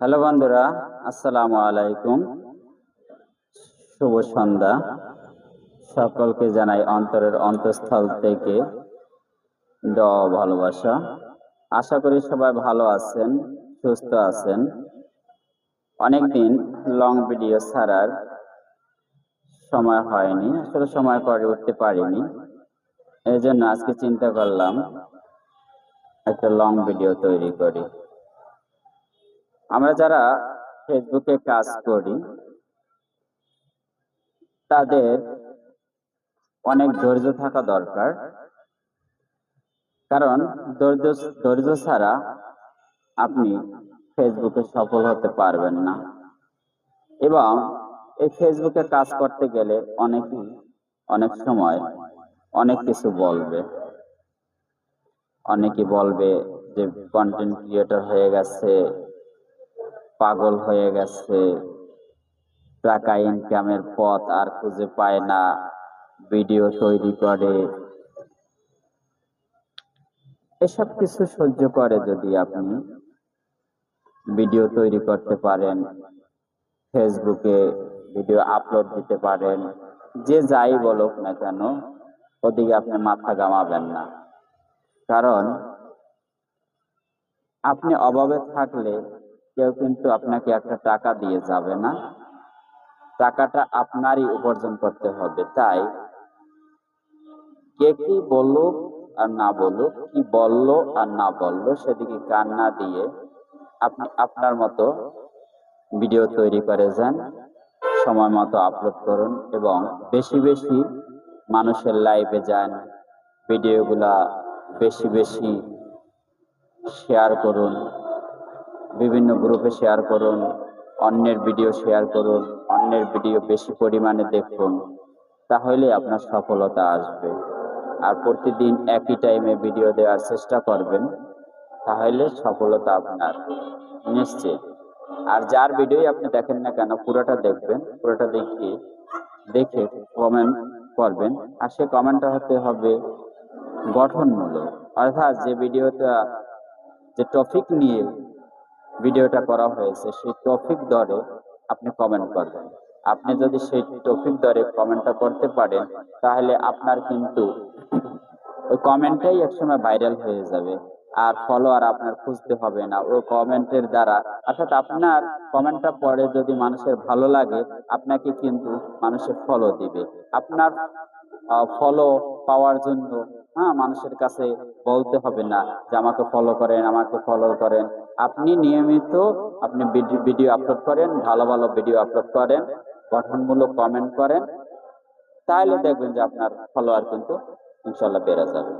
Hello বন্ধুরা, আসসালামু আলাইকুম। শুভ সন্ধ্যা। সকলকে জানাই অন্তরের অন্তঃস্থল থেকে দেওয়া ভালোবাসা। আশা করি সবাই ভালো আছেন, সুস্থ আছেন। অনেকদিন লং ভিডিও ছাড়ার সময় হয়নি, আসলে সময় করে উঠতে পারিনি। এই জন্য আজকে চিন্তা করলাম, একটা লং ভিডিও তৈরি করি। আমরা যারা ফেসবুকে কাজ করি, তাদের অনেক ধৈর্য থাকা দরকার। কারণ ধৈর্য ধৈর্য ছাড়া আপনি ফেসবুকে সফল হতে পারবেন না। এবং এই ফেসবুকে কাজ করতে গেলে অনেকেই অনেক সময় অনেক কিছু বলবে। অনেকে বলবে যে কন্টেন্ট ক্রিয়েটর হয়ে গেছে পাগল হয়ে গেছে। টাকা ইনকামের পথ আর খুঁজে পায় না। ভিডিও তৈরি করে। এসব কিছু সহ্য করে যদি আপনি। ভিডিও তৈরি করতে পারেন। ফেসবুকে ভিডিও আপলোড দিতে পারেন। যে যাই বলুক না কেন, ওদিকে আপনি মাথা গামাবেন না। কারণ, আপনি অভাবে থাকলে কেউ কিন্তু আপনাকে একটা টাকা দিয়ে যাবে না। টাকাটা আপনারই উপার্জন করতে হবে। তাই কে কি বলুক আর না বলুক, কি বলল আর না বলল, সেদিকে কান না দিয়ে আপনি আপনার মতো ভিডিও তৈরি করে যান, সময় মতো আপলোড করুন এবং বেশি বেশি মানুষের লাইভে যান, ভিডিওগুলা বেশি বেশি শেয়ার করুন। বিভিন্ন গ্রুপে শেয়ার করুন, অন্যের ভিডিও শেয়ার করুন, অন্যের ভিডিও বেশি পরিমাণে দেখুন, তাহলে আপনার সফলতা আসবে। আর প্রতিদিন একই টাইমে ভিডিও দেওয়ার চেষ্টা করবেন, তাহলে সফলতা আপনার নিশ্চিত। আর যার ভিডিওই আপনি দেখেন না কেন, পুরোটা দেখবেন, পুরোটা দেখিয়ে দেখে কমেন্ট করবেন। আর সে কমেন্টটা হতে হবে গঠনমূলক। অর্থাৎ যে ভিডিওটা যে টপিক নিয়ে ভিডিওটা করা হয়েছে, সেই টপিক ধরে আপনি কমেন্ট করবেন। আপনি যদি সেই টপিক ধরে কমেন্টটা করতে পারেন, তাহলে আপনার কিন্তু ওই কমেন্টটাই একসময় ভাইরাল হয়ে যাবে। আর ফলোয়ার আপনার খুঁজতে হবে না। ওই কমেন্টের দ্বারা, অর্থাৎ আপনার কমেন্টটা পড়ে যদি মানুষের ভালো লাগে, আপনাকে কিন্তু মানুষের ফলো দিবে। আপনার ফলো পাওয়ার জন্য হ্যাঁ মানুষের কাছে বলতে হবে না যে আমাকে ফলো করেন, আমাকে ফলো করেন। আপনি নিয়মিত আপনি ভিডিও আপলোড করেন, ভালো ভালো ভিডিও আপলোড করেন, গঠনমূলক কমেন্ট করেন তাহলে দেখবেন যে আপনার ফলোয়ার কিন্তু ইনশাল্লাহ বেড়ে যাবে।